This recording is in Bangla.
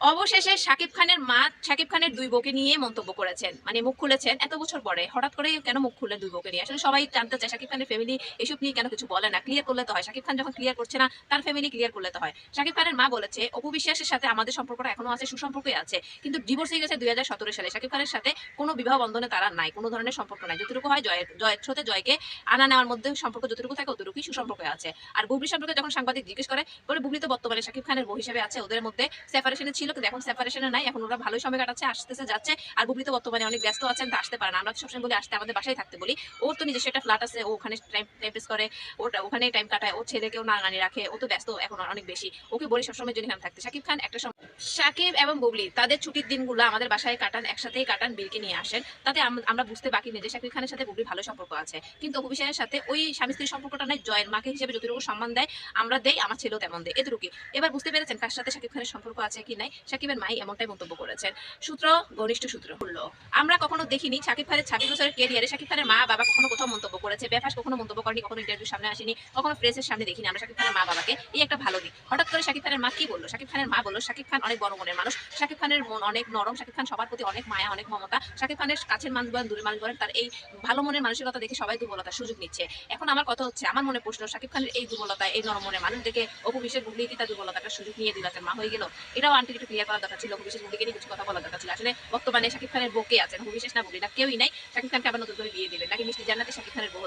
অবশেষে শাকিব খানের মা শাকিব খানের দুই বউকে নিয়ে মন্তব্য করেছেন। মানে মুখ খুলেছেন। এত বছর পরে হঠাৎ করে কেন মুখ খুললেন দুই বউকে নিয়ে? আসলে সবাই জানতে চায় শাকিব খানের ফ্যামিলি এসব নিয়ে কেন কিছু বলে না? ক্লিয়ার করলে তো হয়। শাকিব খান যখন ক্লিয়ার করছে না, তার ফ্যামিলি ক্লিয়ার করলে তো হয়। শাকিব খানের মা বলেছে, অপু বিশ্বাসের সাথে আমাদের সম্পর্কটা এখনও আছে সুসম্পর্কই আছে। কিন্তু ডিভোর্স হয়ে গেছে দুই হাজার সতেরো সালে। শাকিব খানের সাথে কোনো বিবাহ বন্ধনে তারা নাই, কোনো ধরনের সম্পর্ক নাই। যতটুকু হয় জয়ের জয়ের সাথে জয়কে আনা নেওয়ার মধ্যে সম্পর্ক যতটুকু থাকে, অতটুকুই সুসম্পর্ক আছে। আর বুবলি সম্পর্কে যখন সাংবাদিক জিজ্ঞেস করে, বলে বুবলি তো বর্তমানে শাকিব খানের বউ হিসেবে আছে। ওদের মধ্যে সেপারেশনে ছিল কিন্তু এখন সেপারেশনে নাই, এখন ওরা ভালোই সময় কাটাচ্ছে, আসতেছে, যাচ্ছে, আর বুবলি তো বর্তমানে অনেক ব্যস্ত আছেন তা আসতে পারে না। আমরা সবসময় বলি, আসতে আমাদের বাসায় থাকতে বলি। ওর তো নিজস্ব একটা ফ্ল্যাট আছে, ও ওখানে টাইম টাইম পাস করে ওটা ওখানে টাইম কাটায়, ওর ছেলেকেও নাগানি রাখে, ও তো ব্যস্ত এখন অনেক বেশি। ওকে বলি সবসময় জন্য এখানে থাকতে। শাকিব খান একটা সময় শাকিব এবং বুবলি, তাদের ছুটির দিনগুলো আমাদের বাসায় কাটান, একসাথেই কাটান, বিলকে নিয়ে আসেন। তাতে আমরা বুঝতে বাকি নেই যে শাকিব খানের সাথে বুবলির ভালো সম্পর্ক আছে। কিন্তু বিশ্বাসের সাথে ওই স্বামী স্ত্রীর সম্পর্কটা নাই, জয়ের মাকে হিসেবে যতটুকু সম্মান দেয়, আমরা দেই, আমার ছেলেও তেমন দেয়, এতটুকুই। এবার বুঝতে পেরেছেন কার সাথে শাকিব খানের সম্পর্ক আছে কি নাই? শাকিবের মাই এমনটাই মন্তব্য করেছেন। সূত্র, ঘনিষ্ঠ সূত্র। হলো আমরা কখনো দেখিনি শাকিব খানের ছাব্বিশ বছরের কেরিয়ারে শাকিব খানের মা বাবা কখনো কোথাও মন্তব্য করেছে। বেফাস কখনো মন্তব্য করেনি, কখনো ইন্টারভিউ সামনে আসেনি, কখনো প্রেসের সামনে দেখিনি। আমরা শাকিব খানের মা বাবাকে। এই একটা ভালো দিক। হঠাৎ করে শাকিব খানের মা কি বলল? শাকিব খানের মা বলল শাকিব খান অনেক বড় মনের মানুষ। শাকিব খানের মন অনেক নরম। শাকিব খান সবার প্রতি অনেক মায়া, অনেক মমতা। শাকিব খানের কাছের মানুষ বলেন দূরের মানুষ বলেন, তার এই ভালো মনের মানসিকতা দেখে সবাই দুর্বলতার সুযোগ নিচ্ছে। এখন আমার কথা হচ্ছে, আমার মনে প্রশ্ন শাকিব খানের এই দুর্বলতা, এই নরম মনের মানুষ দেখে অপু বিশেষ বুবলি কি তার দুর্বলতাটা সুযোগ নিয়ে দিল তার মা হয়ে গেল? এটাও আন্টি একটু ক্লিয়ার করার দরকার ছিল হুবিশেষ মুভিকে নিয়ে কিছু কথা বলার দরকার ছিল। আসলে বর্তমানে শাকিব খানের বোকে আছেন হুবিশেষ না বলি না, কেউই নাই। শাকিব খানকে আবার নতুন করে বিয়ে দেবেন নাকি মিষ্টি জান্নাতে শাকিব খানের বউ